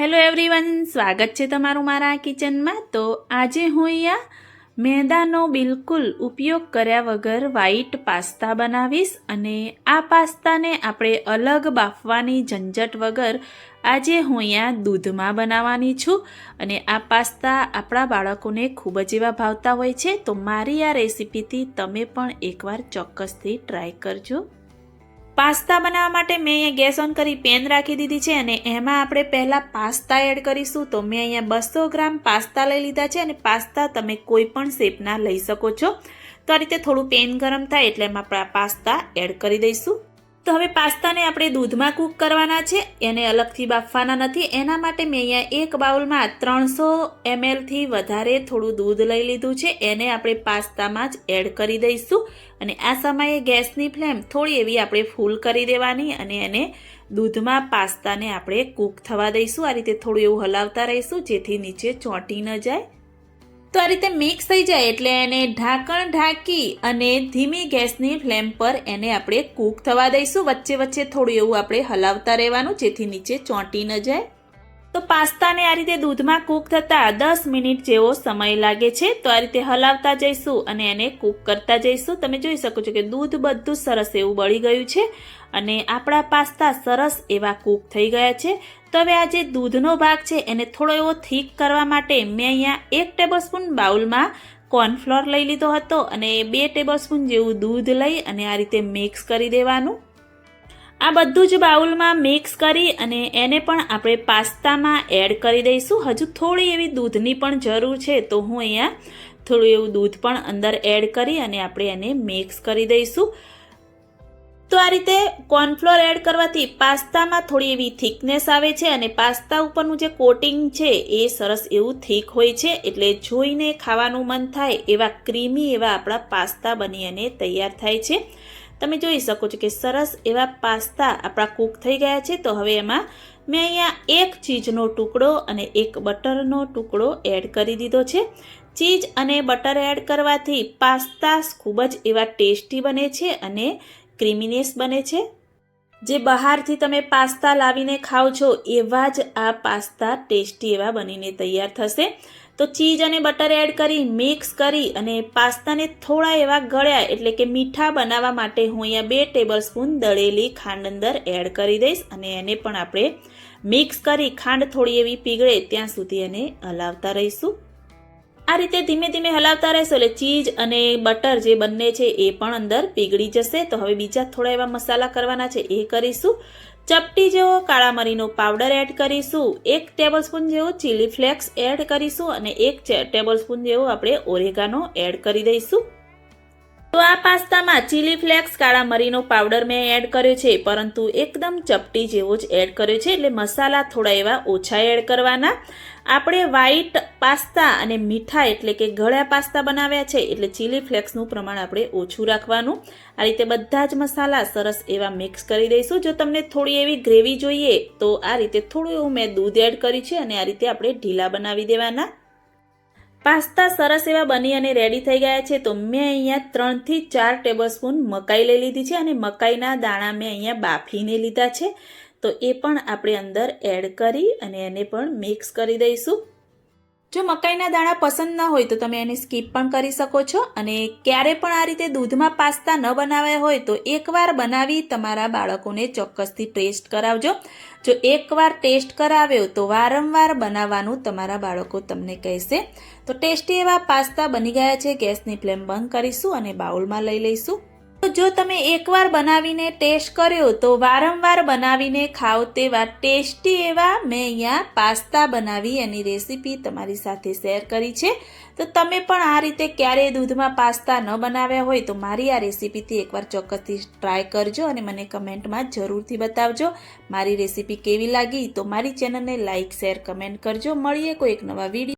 Hello everyone સ્વાગત છે તમારું મારા કિચનમાં. તો આજે હું અહીંયા મેદાનો બિલકુલ ઉપયોગ કર્યા વગર વ્હાઈટ પાસ્તા બનાવીશ અને આ પાસ્તાને આપણે અલગ બાફવાની ઝંઝટ વગર આજે હું અહીંયા દૂધમાં બનાવવાની છું અને આ પાસ્તા આપણા બાળકોને ખૂબ જ એવા ભાવતા હોય છે. તો મારી આ રેસીપીથી તમે પણ એકવાર ચોક્કસથી ટ્રાય કરજો. પાસ્તા બનાવવા માટે મેં અહીંયા ગેસ ઓન કરી પેન રાખી દીધી છે અને એમાં આપણે પહેલાં પાસ્તા એડ કરીશું. તો મેં અહીંયા બસો ગ્રામ પાસ્તા લઈ લીધા છે અને પાસ્તા તમે કોઈ પણ શેપના લઈ શકો છો. તો આ રીતે થોડું પેન ગરમ થાય એટલે એમાં પાસ્તા એડ કરી દઈશું. તો હવે પાસ્તાને આપણે દૂધમાં કૂક કરવાના છે. એને અલગથી બાફવાના નથી. એના માટે મેં અહીંયા એક બાઉલમાં ત્રણસો એમએલથી વધારે થોડું દૂધ લઈ લીધું છે. એને આપણે પાસ્તામાં જ એડ કરી દઈશું. અને આ સમયે ગેસની ફ્લેમ થોડી એવી આપણે ફૂલ કરી દેવાની અને એને દૂધમાં પાસ્તાને આપણે કૂક થવા દઈશું. આ રીતે થોડું એવું હલાવતા રહીશું જેથી નીચે ચોંટી ન જાય. તો આ રીતે મિક્સ થઈ જાય એટલે એને ઢાંકણ ઢાંકી અને ધીમી ગેસની ફ્લેમ પર એને આપણે કૂક થવા દઈશું. વચ્ચે વચ્ચે થોડું એવું આપણે હલાવતા રહેવાનું, જેથી નીચે ચોંટી ન જાય. તો પાસ્તાને આ રીતે દૂધમાં કૂક થતાં દસ મિનિટ જેવો સમય લાગે છે. તો આ રીતે હલાવતા જઈશું અને એને કૂક કરતા જઈશું. તમે જોઈ શકો છો કે દૂધ બધું સરસ એવું બળી ગયું છે અને આપણા પાસ્તા સરસ એવા કૂક થઈ ગયા છે. તો હવે આ જે દૂધનો ભાગ છે એને થોડો એવો થીક કરવા માટે મેં અહીંયા એક ટેબલસ્પૂન બાઉલમાં કોર્નફ્લોર લઈ લીધો હતો અને બે ટેબલસ્પૂન જેવું દૂધ લઈ અને આ રીતે મિક્સ કરી દેવાનું. આ બધું જ બાઉલમાં મિક્સ કરી અને એને પણ આપણે પાસ્તામાં એડ કરી દઈશું. હજુ થોડી એવી દૂધની પણ જરૂર છે, તો હું અહીંયા થોડું એવું દૂધ પણ અંદર એડ કરી અને આપણે એને મિક્સ કરી દઈશું. તો આ રીતે કોર્નફ્લોર એડ કરવાથી પાસ્તામાં થોડી એવી થિકનેસ આવે છે અને પાસ્તા ઉપરનું જે કોટિંગ છે એ સરસ એવું થીક હોય છે, એટલે જોઈને ખાવાનું મન થાય એવા ક્રીમી એવા આપણા પાસ્તા બની અને તૈયાર થાય છે. તમે જોઈ શકો છો કે સરસ એવા પાસ્તા આપણા કૂક થઈ ગયા છે. તો હવે એમાં મેં અહીંયા એક ચીઝનો ટુકડો અને એક બટરનો ટુકડો એડ કરી દીધો છે. ચીઝ અને બટર એડ કરવાથી પાસ્તા ખૂબ જ એવા ટેસ્ટી બને છે અને ક્રીમીનેસ બને છે. જે બહારથી તમે પાસ્તા લાવીને ખાઓ છો એવા જ આ પાસ્તા ટેસ્ટી એવા બનીને તૈયાર થશે. તો ચીઝ અને બટર એડ કરી, મિક્સ કરી અને પાસ્તાને થોડા એવા ગળ્યા એટલે કે મીઠા બનાવવા માટે હું અહીંયા બે ટેબલ સ્પૂન દળેલી ખાંડ અંદર એડ કરી દઈશ અને એને પણ આપણે મિક્સ કરી ખાંડ થોડી એવી પીગળે ત્યાં સુધી એને હલાવતા રહીશું. આ રીતે ધીમે ધીમે હલાવતા રહેશો એટલે ચીઝ અને બટર જે બંને છે એ પણ અંદર પીગળી જશે. તો હવે બીજા થોડા એવા મસાલા કરવાના છે એ કરીશું. ચપટી જેવો કાળા મરીનો પાવડર એડ કરીશું, એક ટેબલ સ્પૂન જેવો ચીલી ફ્લેક્સ એડ કરીશું અને એક ટેબલ સ્પૂન જેવો આપણે ઓરેગાનો એડ કરી દઈશું. તો આ પાસ્તામાં ચીલી ફ્લેક્સ કાળા મરીનો પાવડર મેં એડ કર્યો છે, પરંતુ એકદમ ચપટી જેવો જ એડ કર્યો છે, એટલે મસાલા થોડા એવા ઓછા એડ કરવાના. આપણે વ્હાઈટ પાસ્તા અને મીઠા એટલે કે ગળ્યા પાસ્તા બનાવ્યા છે, એટલે ચીલી ફ્લેક્સનું પ્રમાણ આપણે ઓછું રાખવાનું. આ રીતે બધા જ મસાલા સરસ એવા મિક્સ કરી દઈશું. જો તમને થોડી એવી ગ્રેવી જોઈએ, તો આ રીતે થોડું એવું મેં દૂધ એડ કર્યું છે, અને આ રીતે આપણે ઢીલા બનાવી દેવાના. પાસ્તા સરસ એવા બની અને રેડી થઈ ગયા છે, તો મેં અહીંયા ત્રણથી ચાર ટેબલસ્પૂન મકાઈ લઈ લીધી છે અને મકાઈના દાણા મેં અહીંયા બાફીને લીધા છે. તો એ પણ આપણે અંદર એડ કરી અને એને પણ મિક્સ કરી દઈશું. જો મકાઈના દાણા પસંદ ન હોય તો તમે એને સ્કીપ પણ કરી શકો છો અને ક્યારે પણ આ રીતે દૂધમાં પાસ્તા ન બનાવ્યા હોય તો એકવાર બનાવી તમારા બાળકોને ચોક્કસથી ટેસ્ટ કરાવજો. જો એકવાર ટેસ્ટ કરાવ્યો તો વારંવાર બનાવવાનું તમારા બાળકો તમને કહેશે. તો ટેસ્ટી એવા પાસ્તા બની ગયા છે. ગેસની ફ્લેમ બંધ કરીશું અને બાઉલમાં લઈ લઈશું. જો તમે એકવાર બનાવીને ટેસ્ટ કર્યો તો વારંવાર બનાવીને ખાઓ તેવા ટેસ્ટી એવા મેં અહીંયા પાસ્તા બનાવી, એની રેસીપી તમારી સાથે શેર કરી છે. તો તમે પણ આ રીતે ક્યારેય દૂધમાં પાસ્તા ન બનાવ્યા હોય તો મારી આ રેસીપીથી એકવાર ચોક્કસથી ટ્રાય કરજો અને મને કમેન્ટમાં જરૂરથી બતાવજો મારી રેસીપી કેવી લાગી. તો મારી ચેનલને લાઇક શેર, કમેન્ટ કરજો. મળીએ કોઈ એક નવા વીડિયો